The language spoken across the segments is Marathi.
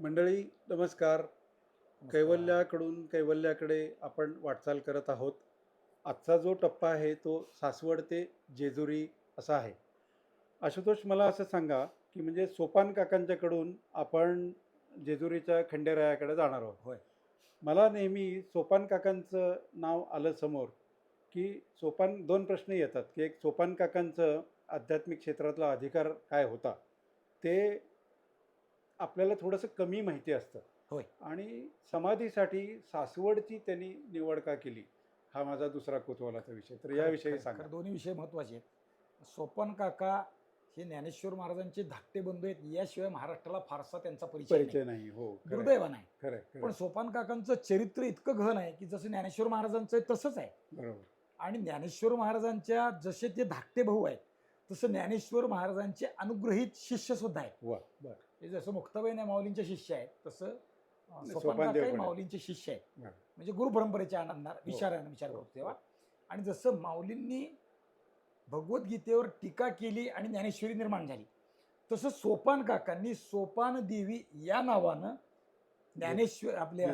मंडळी नमस्कार. कैवल्याकडून कैवल्याकडे आपण वाटचाल करत आहोत. आजचा जो टप्पा आहे तो सासवड ते जेजुरी असा आहे. आशुतोष मला असं सांगा की म्हणजे सोपान काकांच्याकडून आपण जेजुरीच्या खंडेरायाकडे जाणार आहोत. होय. मला नेहमी सोपान काकांचं नाव आलं समोर की सोपान दोन प्रश्न येतात. की एक सोपान काकांचं आध्यात्मिक क्षेत्रातला अधिकार काय होता? ते आपल्याला थोडंसं कमी माहिती असतं. होय. आणि समाधीसाठी सासवडची त्यांनी निवड का केली हा माझा दुसरा कुतूहलाचा विषय. तर याविषयी सांगा. दोन्ही विषय महत्त्वाचे आहेत. सोपन काका हे ज्ञानेश्वर महाराजांचे धाकटे बंधू आहेत. याशिवाय महाराष्ट्राला फारसा त्यांचा परिचय नाही. परिचय नाही हो खरं आहे, दुर्दैव नाही खरं आहे, खरं पण आहे. सोपान काकांचं चरित्र इतकं घन आहे की जसं ज्ञानेश्वर महाराजांचं आहे तसंच आहे. बरोबर. आणि ज्ञानेश्वर महाराजांच्या जसे ते धाकटे भाऊ आहेत तसं ज्ञानेश्वर महाराजांचे अनुग्रहित शिष्य सुद्धा आहेत. वा बर. हे जसं मुक्ताबाई माऊलींचे शिष्य आहेत तसं हे. माऊलींचे शिष्य आहेत. म्हणजे गुरु परंपरेच्या आनंदार विचारानं विचार हो. करतो तेव्हा आणि जसं माऊलींनी भगवद्गीतेवर टीका केली आणि ज्ञानेश्वरी निर्माण झाली तसं सोपान काकांनी सोपान देवी या नावानं ज्ञानेश्वर आपल्या.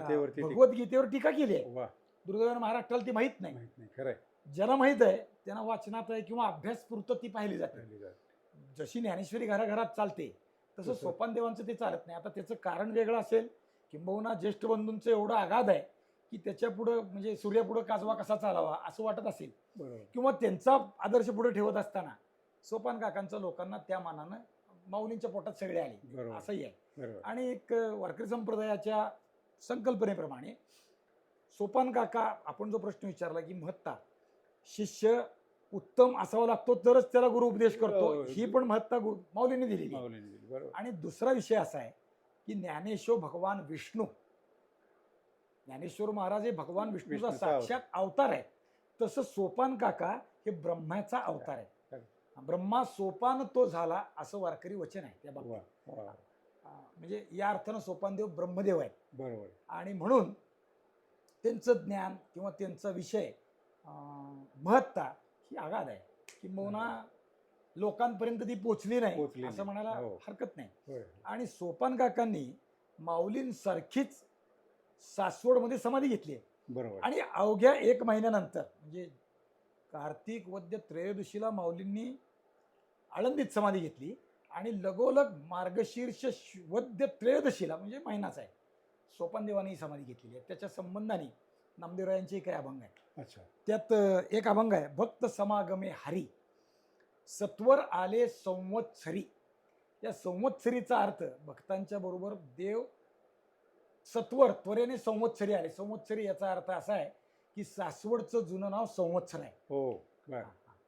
भगवद्गीतेवर टीका केली आहे दुर्दैवानं महाराष्ट्राला ती माहीत नाही माहीत नाही खरं ज्याला माहीत आहे त्यांना वाचनात आहे किंवा अभ्यासपुरतं ती पहिली जात. जशी ज्ञानेश्वरी घराघरात चालते तसं. सोपान देवांचं ते चालत नाही. आता त्याचं कारण वेगळं असेल किंबहुना ज्येष्ठ बंधूंचं एवढं आघात आहे की त्याच्या पुढं म्हणजे सूर्यापुढं काजवा कसा चालावा असं वाटत असेल. किंवा त्यांचा आदर्श पुढे ठेवत असताना सोपान काकांचं लोकांना त्या मानानं माऊलींच्या पोटात सगळे आले. असंही आहे. आणि एक वारकरी संप्रदायाच्या संकल्पनेप्रमाणे सोपान काका आपण जो प्रश्न विचारला की महत्ता शिष्य उत्तम असावा लागतो तरच त्याला गुरु उपदेश करतो. हो. ही पण महत्ता गु- माऊलींनी आहे. दिली बरोबर. आणि दुसरा विषय असा आहे की ज्ञानेश्वर भगवान विष्णू. ज्ञानेश्वर महाराज हे भगवान विष्णूचा. साक्षात अवतार आहे. तसं सोपान काका हे ब्रह्माचा अवतार आहे. ब्रह्मा सोपान तो झाला असं वारकरी वचन आहे त्या बाबतीत. म्हणजे या अर्थानं सोपानदेव ब्रह्मदेव आहेत. बरोबर. आणि म्हणून त्यांचं ज्ञान किंवा त्यांचा विषय महत्ता ही आगाध आहे किंबहुना लोकांपर्यंत ती पोचली नाही असं. म्हणायला हो. हरकत नाही. होय. आणि सोपान काकांनी माऊलींसारखीच सासवडमध्ये समाधी घेतली आहे. बरोबर. आणि अवघ्या एक महिन्यानंतर म्हणजे कार्तिक वद्य त्रयोदशीला माऊलींनी आळंदीत समाधी घेतली आणि लगोलग मार्गशीर्ष श- वद्य त्रयोदशीला म्हणजे महिनाच आहे सोपान देवाने ही समाधी घेतलेली आहे. त्याच्या संबंधाने नामदेवरायांचे काही अभंग आहे. अच्छा. त्यात एक अभंग आहे भक्त समागमे हरी. सत्वर आले संवत्सरी. या संवत्सरीचा अर्थ भक्तांच्या बरोबर देव सत्वर त्वरेने संवत्सरी आले. संवत्सरी याचा अर्थ असा आहे की सासवडचं जुनं नाव संवत्सर आहे. हो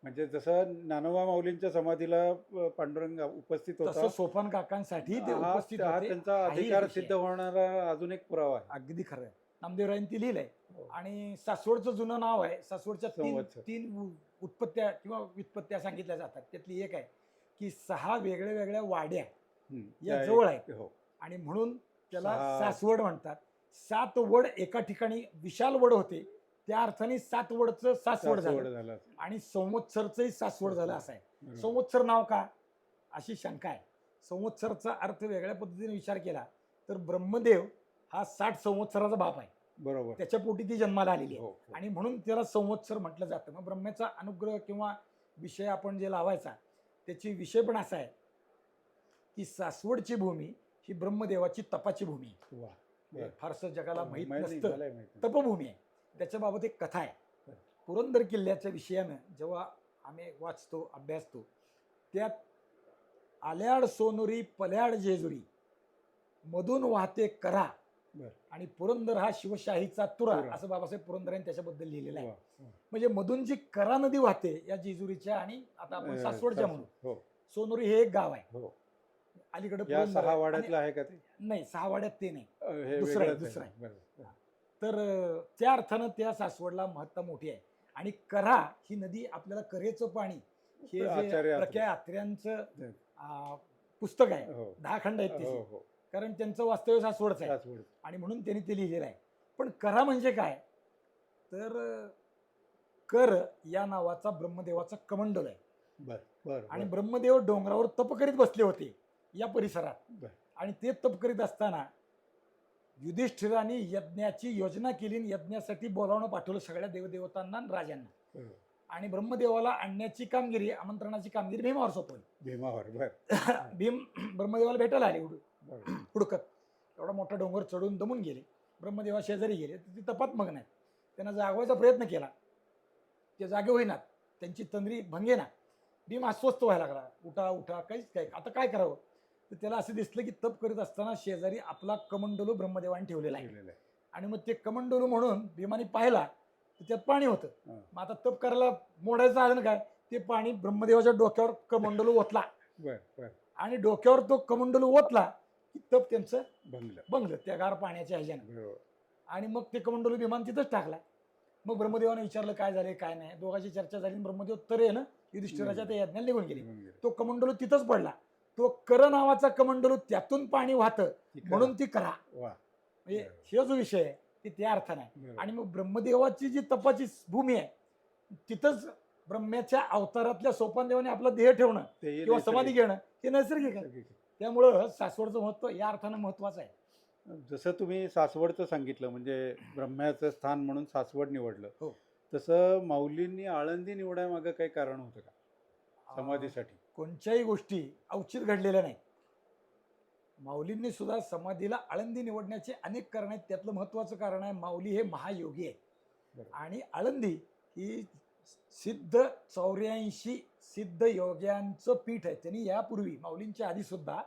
म्हणजे जसं ज्ञानोबा माऊलींच्या समाधीला पांडुरंग उपस्थित होता सोपान काकांसाठी त्यांचा अधिकार सिद्ध. होणारा अजून एक पुरावा आहे. अगदी खरं आहे. नामदेवरायांनी लिहिलंय. हो. आणि सासवडचं जुनं नाव आहे. सासवडच्या तीन. तीन उत्पत्त्या किंवा व्युत्पत्त्या सांगितल्या जातात. त्यातली एक आहे की सहा वेगळ्या वेगळ्या वाड्या. या जवळ एक- हो. आणि म्हणून त्याला सासवड म्हणतात. सात वड एका ठिकाणी विशाल वड होते. त्या अर्थाने सात वडचं सासवड झालं. आणि संवत्सरचंही सासवड झालं असं आहे. संवत्सर नाव का? अशी शंका आहे. संवत्सरचा अर्थ वेगळ्या पद्धतीने विचार केला तर ब्रह्मदेव हा साठ संवत्सराचा बाप आहे बरोबर त्याच्या पोटी ती जन्माला आलेली आहे हो, हो. आणि म्हणून त्याला संवत्सर म्हटलं जातं मग ब्रह्मेचा अनुग्रह किंवा विषय आपण जे लावायचा त्याची विषय पण असा आहे की सासवडची भूमी ही ब्रह्मदेवाची तपाची भूमी आहे वा हे बरं. फारसं जगाला माहीत माहीत नसतं माहीत नाही. तपभूमी आहे त्याच्याबाबत एक कथा आहे बरं. पुरंदर किल्ल्याच्या विषयानं जेव्हा आम्ही वाचतो अभ्यासतो त्यात आल्याड सोनुरी पल्याड जेजुरी मधून वाहते करा. आणि पुरंदर हा शिवशाहीचा तुरा. असं बाबासाहेब पुरंदरांनी त्याच्याबद्दल लिहिलेलं आहे. म्हणजे मधून जी करा नदी वाहते या जेजुरीच्या आणि आता आपण सासवडच्या सासवड. म्हणून हो. सोनुरी हे एक गाव आहे. हो. अलीकडे पुरंदर सहा आहे. वाड्यातलं आहे का ते? नाही सहा वाड्यात ते नाही. दुसरं आहे, दुसरं आहे. तर त्या अर्थानं त्या सासवडला महत्ता मोठी आहे. आणि कऱ्हा ही नदी आपल्याला करेचं पाणी हे आत्र्यांचं पुस्तक आहे. हो. दहा खंड आहेत कारण त्यांचं वास्तव्य सासवडचं आहे. सासवड आणि म्हणून त्यांनी ते लिहिलेलं आहे. पण करा म्हणजे काय? तर कर या नावाचा ब्रह्मदेवाचा कमंडल आहे. बर बर आणि बर, ब्रह्मदेव डोंगरावर तप करीत बसले होते या परिसरात. बर. आणि ते तप करीत असताना युधिष्ठिराने यज्ञाची योजना केली आणि यज्ञासाठी बोलावणं पाठवलं सगळ्या देवदेवतांना आणि राजांना. आणि ब्रह्मदेवाला आणण्याची कामगिरी आमंत्रणाची कामगिरी भीमावर सोपवली. भीमावर बर. भीम ब्रह्मदेवाला भेटायला आले. हुडकत एवढा मोठा डोंगर चढून दमून गेले. ब्रह्मदेवा शेजारी गेले. ती तपात मग नाही. त्यांना जागवायचा प्रयत्न केला. ते जागे होईनात. त्यांची तंद्री भंगेना भीम अस्वस्थ व्हायला लागला. उठा उठा काहीच काय आता काय करावं? तर त्याला असं दिसलं की तप करीत असताना शेजारी आपला कमंडलू ब्रह्मदेवाने ठेवलेला आहे. आणि मग ते कमंडलू म्हणून भीमाने पाहिला तर त्यात पाणी होतं. मग आता तप करायला मोडायचं आहे ना काय? ते पाणी ब्रह्मदेवाच्या डोक्यावर कमंडलू ओतला. आणि डोक्यावर तो कमंडलू ओतला की तप त्यांचं बंगलं. बंगलं त्या गार पाण्याच्या ह्याच्यानं. बरोबर आणि मग ते कमंडलू विमान तिथंच टाकला मग ब्रह्मदेवाने विचारलं काय झाले काय नाही. दोघांची चर्चा झाली ब्रह्मदेव तरे ना युधिष्ठिराच्या त्या यज्ञाला निघून गेले. निघून गेले. तो कमंडलू तिथंच पडला. तो कर नावाचा कमंडलू त्यातून पाणी वाहतं. म्हणून ती करा. वा म्हणजे. हे जो विषय आहे ते त्या अर्थाने. आहे बरोबर. आणि मग ब्रह्मदेवाची जी तपाची भूमी आहे तिथंच ब्रह्म्याच्या अवतारातल्या सोपानदेवाने आपला देह ठेवणं ते किंवा समाधी घेणं हे नैसर्गिक आहे. नैसर्गिक. त्यामुळं सासवडचं महत्त्व या अर्थानं महत्वाचं आहे. जसं तुम्ही सासवडचं सांगितलं म्हणजे ब्रह्म्याचं स्थान म्हणून सासवड निवडलं हो. तसं माऊलींनी आळंदी निवडायमागं काही कारण होतं का? समाधीसाठी. कोणत्याही गोष्टी अवचित घडलेल्या नाही माऊलींनी सुद्धा समाधीला आळंदी निवडण्याचे अनेक कारण आहेत त्यातलं महत्वाचं कारण आहे माऊली हे महायोगी आहे बरोबर. आणि आळंदी ही सिद्ध चौऱ्याऐंशी सिद्ध योग्यांचं पीठ आहे. त्यांनी यापूर्वी माऊलींच्या आधी सुद्धा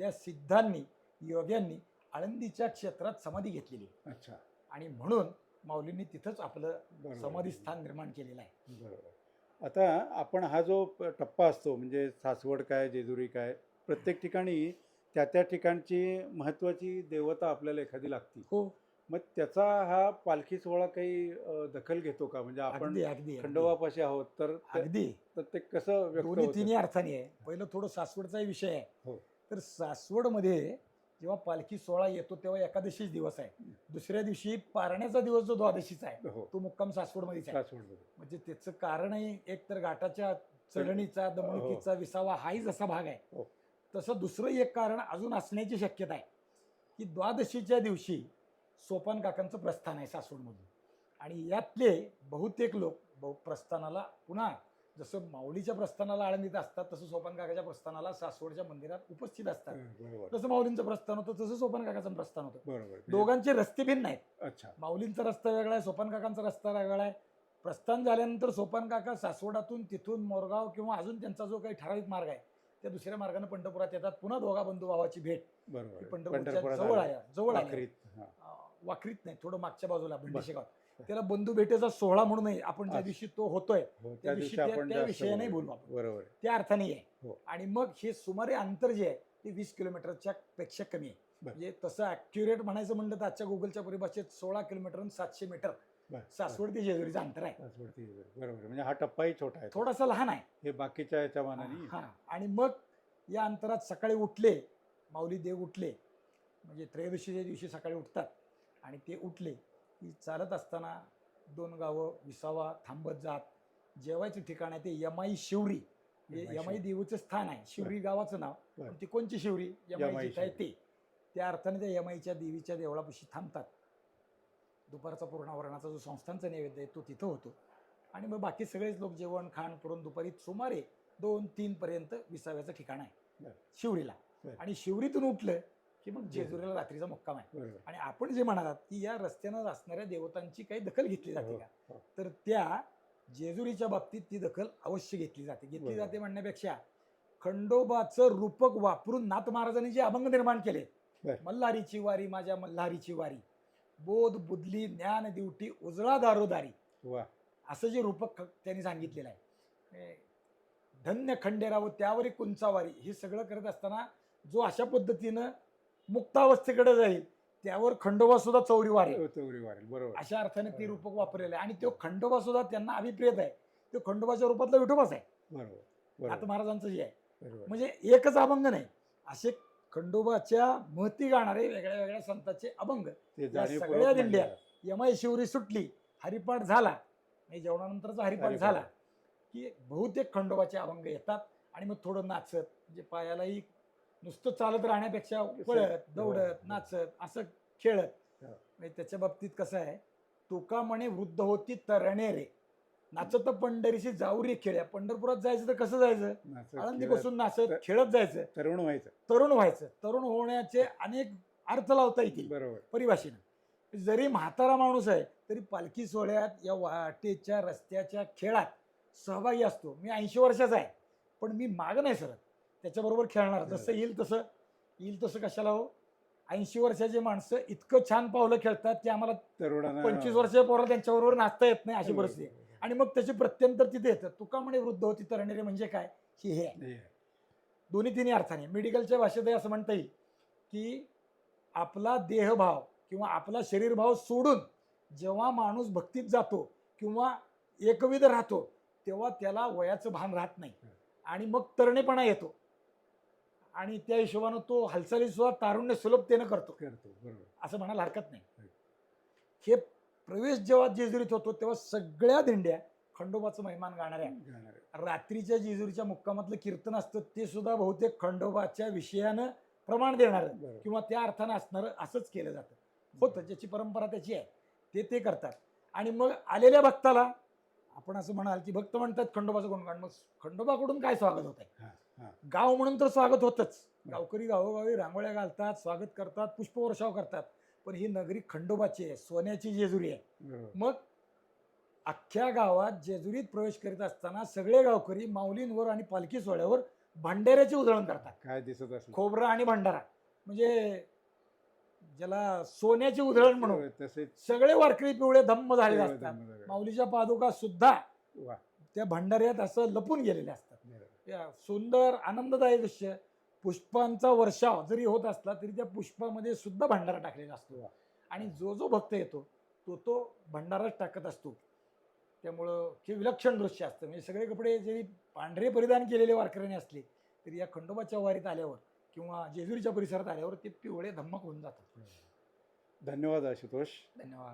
त्या सिद्धांनी योग्यांनी आळंदीच्या क्षेत्रात समाधी घेतलेली आहे. अच्छा. आणि म्हणून माऊलींनी तिथंच आपलं. समाधी स्थान निर्माण केलेलं आहे. बरोबर. आता आपण हा जो टप्पा असतो म्हणजे सासवड काय जेजुरी काय प्रत्येक ठिकाणी त्या त्या ठिकाणची महत्त्वाची देवता आपल्याला एखादी लागती हो. मग त्याचा हा पालखी सोहळा काही दखल घेतो का? म्हणजे आपण अगदी. खंडोबापाशी आहोत तर अगदी. तर ते कसं व्यक्त दोन्ही? तिन्ही अर्थाने आहे. पहिलं थोडं सासवडचाही विषय आहे. हो. तर सासवडमध्ये जेव्हा पालखी सोहळा येतो तेव्हा एकादशीच दिवस आहे. दुसऱ्या दिवशी पारण्याचा दिवस जो द्वादशीचा आहे हो. तो मुक्काम सासवडमध्येच आहे. म्हणजे त्याचं कारणही एक तर घाटाच्या चढणीचा दमणुकीचा विसावा हाही जसा भाग आहे. हो. तसं दुसरं एक कारण अजून असण्याची शक्यता आहे. की द्वादशीच्या दिवशी सोपान काकांचं प्रस्थान आहे सासवडमधून. आणि यातले बहुतेक लोक बहु प्रस्थानाला पुन्हा जसं माऊलीच्या प्रस्थानाला आळंदीत असतात तसं सोपान काकाच्या प्रस्थानाला सासवडच्या मंदिरात उपस्थित असतात. जसं माऊलींचं प्रस्थान होतं तसं सोपान काकाचं प्रस्थान होतं. म्हणजे- दोघांचे रस्ते भिन्न आहेत. अच्छा. माऊलींचा रस्ता वेगळा आहे सोपान काकांचा रस्ता वेगळा आहे. प्रस्थान झाल्यानंतर सोपान काका सासवडातून तिथून मोरगाव किंवा अजून त्यांचा जो काही ठराविक मार्ग आहे त्या दुसऱ्या मार्गाने पंढरपुरात येतात. पुन्हा दोघा बंधू भावाची भेट. बरोबर. पंढरपूरच्या जवळ. आहे जवळ आहे वाखरीत नाही थोडं मागच्या बाजूला भंडीशेगाव त्याला बंधू भेटेचा सोहळा म्हणून आपण ज्या. दिवशी तो होतोय हो, त्या दिवशी त्या- विषयाने बोलू. आपण. बरोबर. त्या अर्थाने आहे हो. आणि मग हे सुमारे अंतर जे आहे ते वीस किलोमीटरच्या पेक्षा कमी आहे. म्हणजे तसं ऍक्युरेट म्हणायचं म्हणलं तर आजच्या गुगलच्या परिभाषेत सोळा किलोमीटर आणि सातशे मीटर सासवड ते जेजुरीचं अंतर आहे बरोबर. म्हणजे हा टप्पाही छोटा आहे थोडासा लहान आहे हे बाकीच्या याच्या मानाने हा आणि मग या अंतरात सकाळी उठले माऊली देव उठले म्हणजे त्रयोदशीच्या दिवशी सकाळी उठतात आणि ते उठले की चालत असताना दोन गावं विसावा थांबत जात. जेवायचं ठिकाण आहे ते यमाई शिवरी. यमाई. देवीचं स्थान आहे. शिवरी गावाचं नाव. ती कोणची शिवरी? यमाई आहे. ते. त्या अर्थाने त्या यमाईच्या देवीच्या देवळापाशी थांबतात. दुपारचा पूर्णावरणाचा जो संस्थांचा नैवेद्य आहे तो तिथं होतो. आणि मग बाकी सगळेच लोक जेवण खाण करून दुपारी सुमारे दोन तीन पर्यंत विसाव्याचं ठिकाण आहे. शिवरीला. आणि शिवरीतून उठलं की मग जेजुरीला रात्रीचा मुक्काम आहे. आणि आपण जे म्हणालात की या रस्त्यानं असणाऱ्या देवतांची काही दखल घेतली जाते हो, का? हो. तर त्या जेजुरीच्या बाबतीत ती दखल अवश्य घेतली जाते. घेतली. जाते म्हणण्यापेक्षा खंडोबाचं रूपक वापरून नाथ महाराजांनी जे अभंग निर्माण केले. मल्हारीची वारी माझ्या मल्हारीची वारी बोध बुदली ज्ञान दिवटी उजळा दारोदारी असं जे रूपक त्यांनी सांगितलेलं आहे. धन्य खंडेराव त्यावरी कुंचावारी हे सगळं करत असताना जो अशा पद्धतीनं मुक्तावस्थेकडे जाईल. त्यावर खंडोबा सुद्धा चौरी वारे तो चौरी वारेल. बरोबर. अशा अर्थाने ती रूपक वापरलेलं आहे. आणि तो खंडोबा सुद्धा त्यांना अभिप्रेत आहे. तो खंडोबाच्या रूपातला विठोबाच आहे. बरोबर. आता महाराजांचं जे आहे. बरोबर. म्हणजे एकच अभंग नाही. असे खंडोबाच्या महती गाणारे वेगळ्या वेगळ्या संतांचे अभंग. सगळ्या दिंड्या. यमाई शिवरी सुटली हरिपाठ झाला. जेवणानंतरचा हरिपाठ. झाला. की बहुतेक खंडोबाचे अभंग येतात. आणि मग थोडं नाचत म्हणजे पायालाही नुसतं चालत राहण्यापेक्षा पळत दौडत हो. नाचत असं खेळत. हो. म्हणजे त्याच्या बाबतीत कसं आहे तुका म्हणे वृद्ध होती तरणे रे. नाचत पंढरीशी जाऊ रे खेळ्या पंढरपुरात जायचं तर कसं जायचं? आळंदी बसून नाचत खेळत जायचं. तरुण व्हायचं. तरुण व्हायचं. तरुण होण्याचे अनेक अर्थ लावता येतील. बरोबर. परिभाषेनं. जरी म्हातारा माणूस आहे तरी पालखी सोहळ्यात या वाटेच्या रस्त्याच्या खेळात सहभागी असतो. मी ऐंशी वर्षाचा आहे पण मी माग नाही सरत. त्याच्याबरोबर खेळणार. जसं येईल तसं येईल तसं कशाला हो? ऐंशी वर्षाची माणसं इतकं छान पावलं खेळतात की आम्हाला तरुणांना पंचवीस वर्षाच्या पोरं त्यांच्याबरोबर नाचता येत नाही अशी परिस्थिती. आहे. आणि मग त्याचे प्रत्यंतर तिथे येतं. तुका म्हणे वृद्ध होती तरणे म्हणजे काय? की हे आहे. हे. दोन्ही तिन्ही अर्थाने. मेडिकलच्या भाषेतही असं म्हणता येईल की आपला देहभाव किंवा आपला शरीरभाव सोडून जेव्हा माणूस भक्तीत जातो किंवा एकविध राहतो तेव्हा त्याला वयाचं भान राहत नाही. आणि मग तरणेपणा येतो. आणि त्या हिशोबानं तो हालचाली सुद्धा तारुण्य सुलभतेनं करतो. करतो बरोबर. असं म्हणायला हरकत नाही. हे. प्रवेश जेव्हा जेजुरीत होतो तेव्हा सगळ्या दिंड्या खंडोबाचं महिमान गाणाऱ्या. गाणार आहे. रात्रीच्या जेजुरीच्या मुक्कामातलं कीर्तन असतं ते सुद्धा बहुतेक खंडोबाच्या विषयानं प्रमाण देणार. बरोबर. किंवा त्या अर्थानं असणारं असंच केलं जातं. होतं ज्याची परंपरा त्याची आहे ते ते करतात. आणि मग आलेल्या भक्ताला आपण असं म्हणाल की भक्त म्हणतात खंडोबाचं गुणगान. मग खंडोबाकडून काय स्वागत होत आहे हा. गाव म्हणून तर स्वागत होतच. गावकरी गावोगावी रांगोळ्या घालतात स्वागत करतात पुष्पवर्षाव करतात. पण ही नगरी खंडोबाची आहे सोन्याची जेजुरी आहे. मग अख्ख्या गावात जेजुरीत प्रवेश करीत असताना सगळे गावकरी माऊलींवर आणि पालखी सोहळ्यावर भांडाऱ्याची उधळण करतात. काय दिसत असेल? खोबरा आणि भंडारा. म्हणजे ज्याला सोन्याची उधळण म्हणू बरोबर, तसेच सगळे वारकरी पिवळे धम्म झालेले असतात. माऊलीच्या पादुका सुद्धा त्या भंडाऱ्यात असं लपून गेलेले असतात. सुंदर आनंददायी दृश्य. पुष्पांचा वर्षाव जरी होत असला तरी त्या पुष्पामध्ये सुद्धा भंडारा टाकलेला असतो. आणि जो जो भक्त येतो तो तो भंडाराच टाकत असतो. त्यामुळं हे विलक्षण दृश्य असतं. म्हणजे सगळे कपडे जरी पांढरे परिधान केलेले वारकऱ्याने असले तरी या खंडोबाच्या वारीत आल्यावर किंवा जेजुरीच्या परिसरात आल्यावर ते पिवळे धम्मक होऊन जातात. धन्यवाद आशुतोष. धन्यवाद.